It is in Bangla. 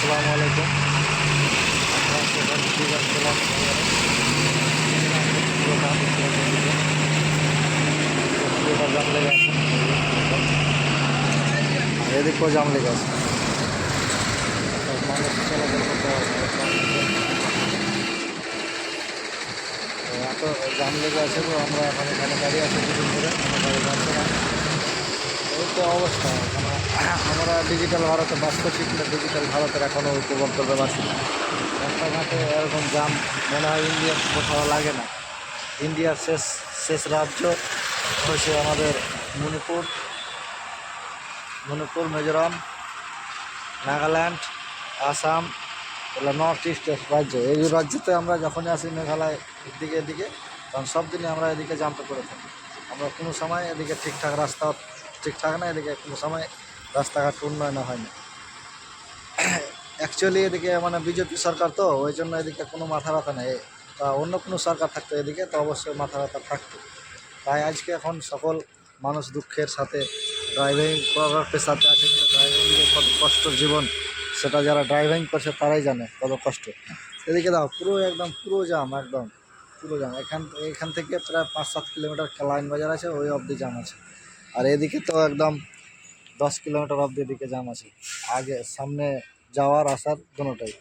আসসালামু আলাইকুম এদিকেও জাম লেগে আছে। এত জাম লেগে আছে তো আমরা এখন এখানে দাঁড়িয়ে আছি দুদিন গাড়ি যাচ্ছে না। এই অবস্থা। আমরা ডিজিটাল ভারতে বাস করছি কিন্তু ডিজিটাল ভারতের এখনও উপগন্তব্যে আছি না রাস্তাঘাটে এরকম জাম মনে হয় ইন্ডিয়ার কোথাও লাগে না। ইন্ডিয়ার শেষ শেষ রাজ্য হচ্ছে আমাদের মণিপুর। মণিপুর, মিজোরাম, নাগাল্যান্ড, আসাম, এগুলো নর্থ ইস্টের রাজ্য। এই রাজ্যতে আমরা যখনই আসি মেঘালয় দিকে এদিকে তখন সব দিনই আমরা এদিকে জানতে করে থাকি। আমরা কোনো সময় এদিকে ঠিকঠাক রাস্তা ঠিকঠাক না, এদিকে কোনো সময় রাস্তাঘাট উন্নয়ন হয় না অ্যাকচুয়ালি এদিকে মানে বিজেপি সরকার তো, ওই জন্য এদিকে কোনো মাথা ব্যথা নেই। তা অন্য কোনো সরকার থাকতো এদিকে, তো অবশ্যই মাথা ব্যথা থাকতো। তাই আজকে এখন সকল মানুষ দুঃখের সাথে ড্রাইভিং করার পেশাতে আছে, কিন্তু ড্রাইভিং যে কত কষ্ট জীবন, সেটা যারা ড্রাইভিং করছে তারাই জানে কত কষ্ট। এদিকে দাও, পুরো একদম, পুরো জাম একদম, পুরো জাম এখান এখান থেকে প্রায় পাঁচ সাত কিলোমিটার লাইন বাজার আছে, ওই অবধি জাম আছে। আর এদিকে তো একদম দশ কিলোমিটার অবধি এদিকে জাম আছে। আগে সামনে যাওয়ার আসার দুটোটাই